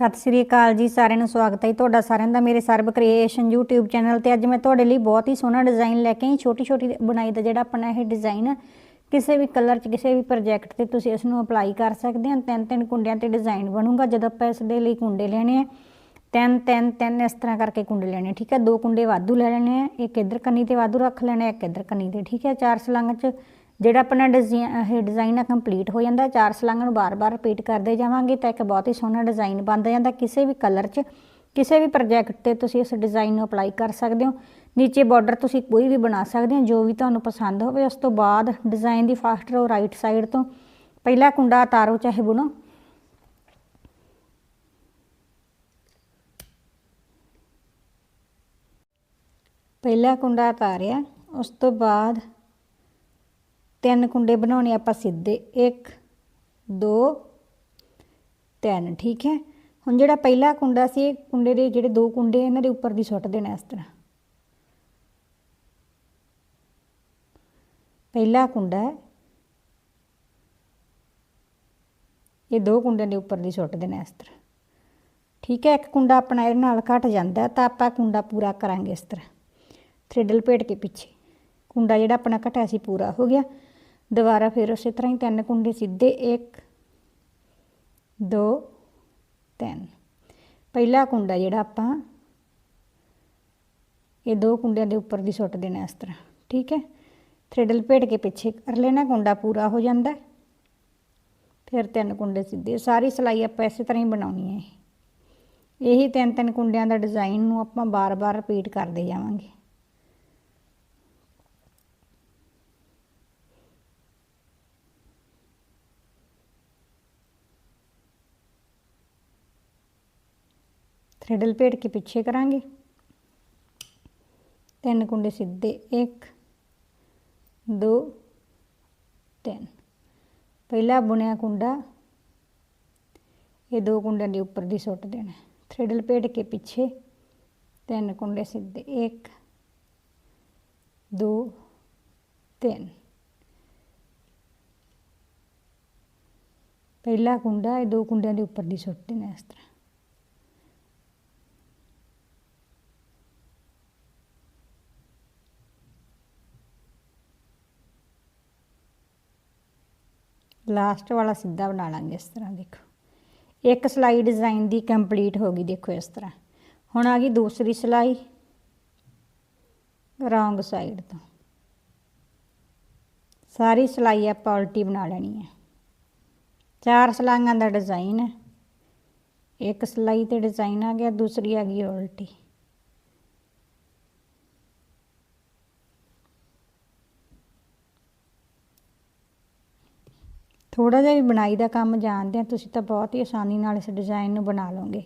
ਸਤਿ ਸ੍ਰੀ ਅਕਾਲ ਜੀ, ਸਾਰਿਆਂ ਨੂੰ ਸਵਾਗਤ ਹੈ ਤੁਹਾਡਾ ਸਾਰਿਆਂ ਦਾ ਮੇਰੇ ਸਰਬ ਕ੍ਰੀਏਸ਼ਨ YouTube ਚੈਨਲ ਤੇ। ਅੱਜ ਮੈਂ ਤੁਹਾਡੇ ਲਈ ਬਹੁਤ ਹੀ ਸੋਹਣਾ ਡਿਜ਼ਾਈਨ ਲੈ ਕੇ ਆਈ ਛੋਟੀ ਛੋਟੀ ਬਣਾਈ ਦਾ ਜਿਹੜਾ ਆਪਣਾ ਇਹ ਡਿਜ਼ਾਈਨ ਕਿਸੇ ਵੀ ਕਲਰ 'ਚ, ਕਿਸੇ ਵੀ ਪ੍ਰੋਜੈਕਟ ਤੇ ਤੁਸੀਂ ਇਸ ਨੂੰ ਅਪਲਾਈ ਕਰ ਸਕਦੇ ਹੋ। ਤਿੰਨ ਤਿੰਨ ਕੁੰਡਿਆਂ ਤੇ ਡਿਜ਼ਾਈਨ ਬਣੂਗਾ, ਜਦੋਂ ਆਪਾਂ ਇਸ ਦੇ ਲਈ ਕੁੰਡੇ ਲੈਣੇ ਆ। ਤਿੰਨ ਤਿੰਨ ਤਿੰਨ ਇਸ ਤਰ੍ਹਾਂ ਕਰਕੇ ਕੁੰਡੇ ਲੈਣੇ ਠੀਕ ਹੈ? ਦੋ ਕੁੰਡੇ ਵਾਧੂ ਲੈ ਲੈਣੇ ਆ, ਇੱਕ ਇੱਧਰ ਕੰਨੀ ਤੇ ਵਾਧੂ ਰੱਖ ਲੈਣਾ, ਇੱਕ ਇੱਧਰ ਕੰਨੀ ਤੇ, ਠੀਕ ਹੈ? ਚਾਰ ਸਲੰਗ 'ਚ ਜਿਹੜਾ ਆਪਣਾ ਡਿਜ਼ਾਈਨ ਇਹ ਡਿਜ਼ਾਈਨ ਆ ਕੰਪਲੀਟ ਹੋ ਜਾਂਦਾ, ਚਾਰ ਸਲਾਂਗਾਂ ਨੂੰ ਬਾਰ-ਬਾਰ ਰਿਪੀਟ ਕਰਦੇ ਜਾਵਾਂਗੇ ਤਾਂ ਇੱਕ ਬਹੁਤ ਹੀ ਸੋਹਣਾ ਡਿਜ਼ਾਈਨ ਬਣ ਜਾਂਦਾ। ਕਿਸੇ ਵੀ ਕਲਰ 'ਚ, ਕਿਸੇ ਵੀ ਪ੍ਰੋਜੈਕਟ ਤੇ ਤੁਸੀਂ ਇਸ ਡਿਜ਼ਾਈਨ ਨੂੰ ਅਪਲਾਈ ਕਰ ਸਕਦੇ ਹੋ। ਨੀਚੇ ਬਾਰਡਰ ਤੁਸੀਂ ਕੋਈ ਵੀ ਬਣਾ ਸਕਦੇ ਹੋ, ਜੋ ਵੀ ਤੁਹਾਨੂੰ ਪਸੰਦ ਹੋਵੇ। ਉਸ ਤੋਂ ਬਾਅਦ ਡਿਜ਼ਾਈਨ ਦੀ ਫਾਸਟ ਰੋ ਰਾਈਟ ਸਾਈਡ ਤੋਂ ਪਹਿਲਾ ਕੁੰਡਾ ਤਾਰੋ ਚਾਹੇ ਬੁਣੋ। ਪਹਿਲਾ ਕੁੰਡਾ ਤਾਰਿਆ ਉਸ ਤੋਂ ਬਾਅਦ ਤਿੰਨ ਕੁੰਡੇ ਬਣਾਉਣੇ ਆਪਾਂ ਸਿੱਧੇ 1 2 3 ਠੀਕ ਹੈ? ਹੁਣ ਜਿਹੜਾ ਪਹਿਲਾ ਕੁੰਡਾ ਸੀ, ਇਹ ਕੁੰਡੇ ਦੇ ਜਿਹੜੇ ਦੋ ਕੁੰਡੇ ਇਹਨਾਂ ਦੇ ਉੱਪਰ ਦੀ ਸੁੱਟ ਦੇਣਾ ਇਸ ਤਰ੍ਹਾਂ। ਪਹਿਲਾ ਕੁੰਡਾ ਹੈ। ਇਹ ਦੋ ਕੁੰਡਿਆਂ ਦੇ ਉੱਪਰ ਦੀ ਸੁੱਟ ਦੇਣਾ ਇਸ ਤਰ੍ਹਾਂ। ਠੀਕ ਹੈ, ਇੱਕ ਕੁੰਡਾ ਆਪਣਾ ਇਹਦੇ ਨਾਲ ਘਟ ਜਾਂਦਾ, ਤਾਂ ਆਪਾਂ ਕੁੰਡਾ ਪੂਰਾ ਕਰਾਂਗੇ ਇਸ ਤਰ੍ਹਾਂ। ਥ੍ਰੈਡ ਲਪੇਟ ਕੇ ਪਿੱਛੇ। ਕੁੰਡਾ ਜਿਹੜਾ ਆਪਣਾ ਘਟਿਆ ਸੀ, ਪੂਰਾ ਹੋ ਗਿਆ। ਦੁਬਾਰਾ ਫਿਰ ਉਸੇ ਤਰ੍ਹਾਂ ਹੀ ਤਿੰਨ ਕੁੰਡੇ ਸਿੱਧੇ 1 2 3 ਪਹਿਲਾ ਕੁੰਡਾ ਜਿਹੜਾ ਆਪਾਂ, ਇਹ ਦੋ ਕੁੰਡਿਆਂ ਦੇ ਉੱਪਰ ਦੀ ਸੁੱਟ ਦੇਣਾ ਇਸ ਤਰ੍ਹਾਂ, ਠੀਕ ਹੈ? ਥ੍ਰੈਡ ਲਪੇਟ ਕੇ ਪਿੱਛੇ ਕਰ ਲੈਣਾ, ਕੁੰਡਾ ਪੂਰਾ ਹੋ ਜਾਂਦਾ। ਫਿਰ ਤਿੰਨ ਕੁੰਡੇ ਸਿੱਧੇ, ਸਾਰੀ ਸਲਾਈ ਆਪਾਂ ਇਸੇ ਤਰ੍ਹਾਂ ਹੀ ਬਣਾਉਣੀ ਹੈ ਇਹੀ। ਤਿੰਨ ਤਿੰਨ ਕੁੰਡਿਆਂ ਦਾ ਡਿਜ਼ਾਈਨ ਨੂੰ ਆਪਾਂ ਬਾਰ-ਬਾਰ ਰਿਪੀਟ ਕਰਦੇ ਜਾਵਾਂਗੇ। ਥ੍ਰੈਡ ਲਪੇਟ ਕੇ ਪਿੱਛੇ ਕਰਾਂਗੇ। ਤਿੰਨ ਕੁੰਡੇ ਸਿੱਧੇ 1 2 3 ਪਹਿਲਾ ਬੁਣਿਆ ਕੁੰਡਾ, ਇਹ ਦੋ ਕੁੰਡਿਆਂ ਦੇ ਉੱਪਰ ਦੀ ਸੁੱਟ ਦੇਣਾ। ਥ੍ਰੈਡ ਲਪੇਟ ਕੇ ਪਿੱਛੇ, ਤਿੰਨ ਕੁੰਡੇ ਸਿੱਧੇ 1 2 3 ਪਹਿਲਾ ਕੁੰਡਾ ਇਹ ਦੋ ਕੁੰਡਿਆਂ ਦੇ ਉੱਪਰ ਦੀ ਸੁੱਟ ਦੇਣਾ ਇਸ ਤਰ੍ਹਾਂ। ਲਾਸਟ ਵਾਲਾ ਸਿੱਧਾ ਬਣਾ ਲਾਂਗੇ ਇਸ ਤਰ੍ਹਾਂ, ਦੇਖੋ। ਇੱਕ ਸਲਾਈ ਡਿਜ਼ਾਈਨ ਦੀ ਕੰਪਲੀਟ ਹੋ ਗਈ, ਦੇਖੋ ਇਸ ਤਰ੍ਹਾਂ। ਹੁਣ ਆ ਗਈ ਦੂਸਰੀ ਸਲਾਈ, ਰੌਂਗ ਸਾਈਡ ਤੋਂ। ਸਾਰੀ ਸਲਾਈ ਆਪਾਂ ਉਲਟੀ ਬਣਾ ਲੈਣੀ ਹੈ। ਚਾਰ ਸਲਾਈਆਂ ਦਾ ਡਿਜ਼ਾਈਨ ਹੈ। ਇੱਕ ਸਲਾਈ ਤੇ ਡਿਜ਼ਾਈਨ ਆ ਗਿਆ, ਦੂਸਰੀ ਆ ਗਈ ਉਲਟੀ। ਥੋੜਾ ਜਿਹਾ ਵੀ ਬਣਾਈ ਦਾ ਕੰਮ ਜਾਣਦੇ ਆ, ਤੁਸੀਂ ਤਾਂ ਬਹੁਤ ਹੀ ਆਸਾਨੀ ਨਾਲ ਇਸ ਡਿਜ਼ਾਈਨ ਨੂੰ ਬਣਾ ਲਓਗੇ।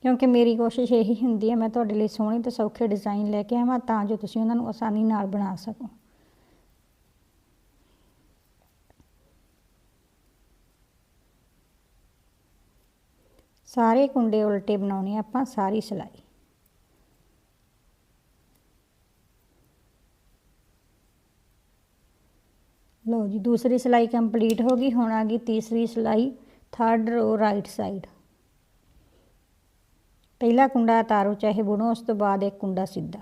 ਕਿਉਂਕਿ ਮੇਰੀ ਕੋਸ਼ਿਸ਼ ਇਹੀ ਹੁੰਦੀ ਹੈ, ਮੈਂ ਤੁਹਾਡੇ ਲਈ ਸੋਹਣੇ ਤੇ ਸੌਖੇ ਡਿਜ਼ਾਈਨ ਲੈ ਕੇ ਆਵਾਂ ਤਾਂ ਜੋ ਤੁਸੀਂ ਉਹਨਾਂ ਨੂੰ ਆਸਾਨੀ ਨਾਲ ਬਣਾ ਸਕੋ। ਸਾਰੇ ਕੁੰਡੇ ਉਲਟੇ ਬਣਾਉਣੇ ਆਪਾਂ, ਸਾਰੀ ਸਿਲਾਈ। ਲਓ ਜੀ ਦੂਸਰੀ ਸਲਾਈ ਕੰਪਲੀਟ ਹੋ ਗਈ ਹੁਣ ਆ ਗਈ ਤੀਸਰੀ ਸਲਾਈ ਥਰਡ ਰੋ ਰਾਈਟ ਸਾਈਡ ਪਹਿਲਾ ਕੁੰਡਾ ਤਾਰੋ ਚਾਹੇ ਬੁਣੋ ਉਸ ਤੋਂ ਬਾਅਦ ਇੱਕ ਕੁੰਡਾ ਸਿੱਧਾ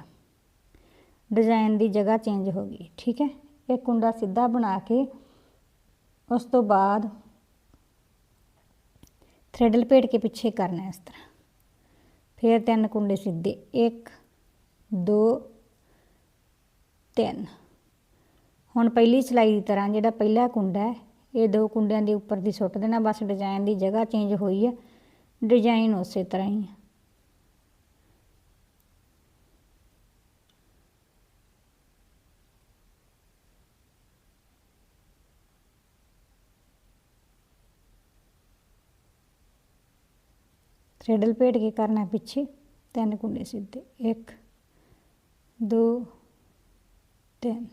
ਡਿਜ਼ਾਈਨ ਦੀ ਜਗ੍ਹਾ ਚੇਂਜ ਹੋ ਗਈ ਠੀਕ ਹੈ ਇੱਕ ਕੁੰਡਾ ਸਿੱਧਾ ਬਣਾ ਕੇ ਉਸ ਤੋਂ ਬਾਅਦ ਥ੍ਰੈਡ ਲਪੇਟ ਕੇ ਪਿੱਛੇ ਕਰਨਾ ਇਸ ਤਰ੍ਹਾਂ ਫਿਰ ਤਿੰਨ ਕੁੰਡੇ ਸਿੱਧੇ 1 2 3 ਹੁਣ ਪਹਿਲੀ ਸਿਲਾਈ ਦੀ ਤਰ੍ਹਾਂ ਜਿਹੜਾ ਪਹਿਲਾ ਕੁੰਡਾ ਹੈ, ਇਹ ਦੋ ਕੁੰਡਿਆਂ ਦੇ ਉੱਪਰ ਦੀ ਸੁੱਟ ਦੇਣਾ, ਬਸ ਡਿਜ਼ਾਈਨ ਦੀ ਜਗ੍ਹਾ ਚੇਂਜ ਹੋਈ ਹੈ ਡਿਜ਼ਾਈਨ ਉਸੇ ਤਰ੍ਹਾਂ ਹੀ ਹੈ ਥ੍ਰੈਡ ਲਪੇਟ ਕੇ ਕਰਨਾ ਪਿੱਛੇ, ਤਿੰਨ ਕੁੰਡੇ ਸਿੱਧੇ। 1 2 3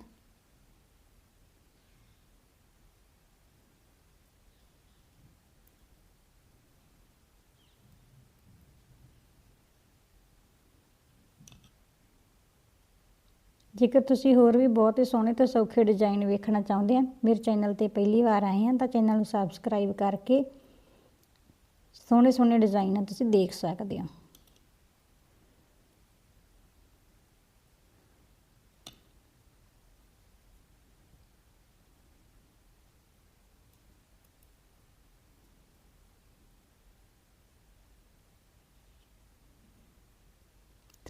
ਜੇਕਰ ਤੁਸੀਂ ਹੋਰ ਵੀ ਬਹੁਤ ਹੀ ਸੋਹਣੇ ਤੇ ਸੌਖੇ ਡਿਜ਼ਾਈਨ ਵੇਖਣਾ ਚਾਹੁੰਦੇ ਆ, ਮੇਰੇ ਚੈਨਲ ਤੇ ਪਹਿਲੀ ਵਾਰ ਆਏ ਆ, ਤਾਂ ਚੈਨਲ ਨੂੰ ਸਬਸਕ੍ਰਾਈਬ ਕਰਕੇ ਸੋਹਣੇ ਸੋਹਣੇ ਡਿਜ਼ਾਈਨ ਤੁਸੀਂ ਦੇਖ ਸਕਦੇ ਹੋ।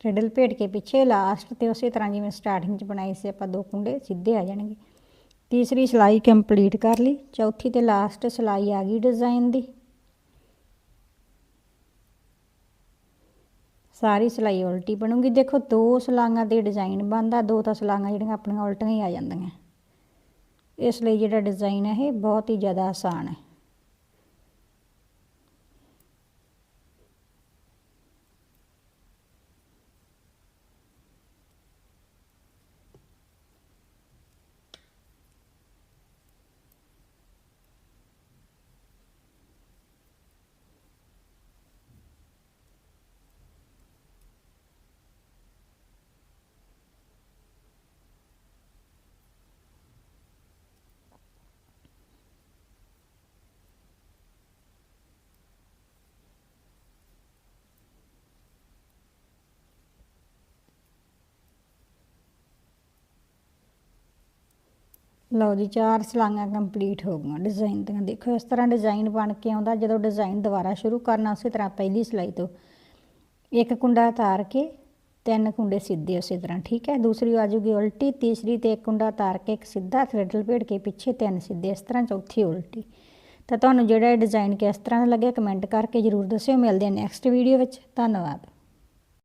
ਥ੍ਰੈਡ ਲਪੇਟ ਕੇ ਪਿੱਛੇ ਲਾਸਟ ਤੇ ਉਸੇ ਤਰ੍ਹਾਂ ਜਿਵੇਂ ਸਟਾਰਟਿੰਗ 'ਚ ਬਣਾਈ ਸੀ ਆਪਾਂ ਦੋ ਕੁੰਡੇ, ਸਿੱਧੇ ਆ ਜਾਣਗੇ। ਤੀਸਰੀ ਸਿਲਾਈ ਕੰਪਲੀਟ ਕਰ ਲਈ, ਚੌਥੀ ਤੇ ਲਾਸਟ ਸਿਲਾਈ ਆ ਗਈ ਡਿਜ਼ਾਈਨ ਦੀ। ਸਾਰੀ ਸਿਲਾਈ ਉਲਟੀ ਬਣੂਗੀ। ਦੇਖੋ, ਦੋ ਸਲਾਈਆਂ ਦੇ ਡਿਜ਼ਾਈਨ ਬਣਦਾ, ਦੋ ਤਾਂ ਸਲਾਈਆਂ ਜਿਹੜੀਆਂ ਆਪਣੀਆਂ ਉਲਟੀਆਂ ਹੀ ਆ ਜਾਂਦੀਆਂ। ਇਸ ਲਈ ਜਿਹੜਾ ਡਿਜ਼ਾਈਨ ਹੈ ਇਹ ਬਹੁਤ ਹੀ ਜ਼ਿਆਦਾ ਆਸਾਨ ਹੈ। ਲਓ ਜੀ, ਚਾਰ ਸਲਾਈਆਂ ਕੰਪਲੀਟ ਹੋ ਗਈਆਂ ਡਿਜ਼ਾਈਨ ਦੀਆਂ। ਦੇਖੋ, ਇਸ ਤਰ੍ਹਾਂ ਡਿਜ਼ਾਈਨ ਬਣ ਕੇ ਆਉਂਦਾ, ਜਦੋਂ ਡਿਜ਼ਾਈਨ ਦੁਬਾਰਾ ਸ਼ੁਰੂ ਕਰਨਾ, ਉਸੇ ਤਰ੍ਹਾਂ ਪਹਿਲੀ ਸਿਲਾਈ ਤੋਂ। ਇੱਕ ਕੁੰਡਾ ਤਾਰ ਕੇ, ਤਿੰਨ ਕੁੰਡੇ ਸਿੱਧੇ ਉਸੇ ਤਰ੍ਹਾਂ, ਠੀਕ ਹੈ? ਦੂਸਰੀ ਆ ਜੂਗੀ ਉਲਟੀ, ਤੀਸਰੀ ਤੇ ਇੱਕ ਕੁੰਡਾ ਤਾਰ ਕੇ, ਇੱਕ ਸਿੱਧਾ ਥ੍ਰੈਡ ਲਪੇਟ ਕੇ ਪਿੱਛੇ ਤਿੰਨ ਸਿੱਧੇ, ਇਸ ਤਰ੍ਹਾਂ ਚੌਥੀ ਉਲਟੀ। ਤਾਂ ਤੁਹਾਨੂੰ ਜਿਹੜਾ ਇਹ ਡਿਜ਼ਾਈਨ ਕਿਸ ਤਰ੍ਹਾਂ ਦਾ ਲੱਗਿਆ, ਕਮੈਂਟ ਕਰਕੇ ਜਰੂਰ ਦੱਸਿਓ। ਮਿਲਦੇ ਹਾਂ ਨੈਕਸਟ ਵੀਡੀਓ ਵਿੱਚ। ਧੰਨਵਾਦ।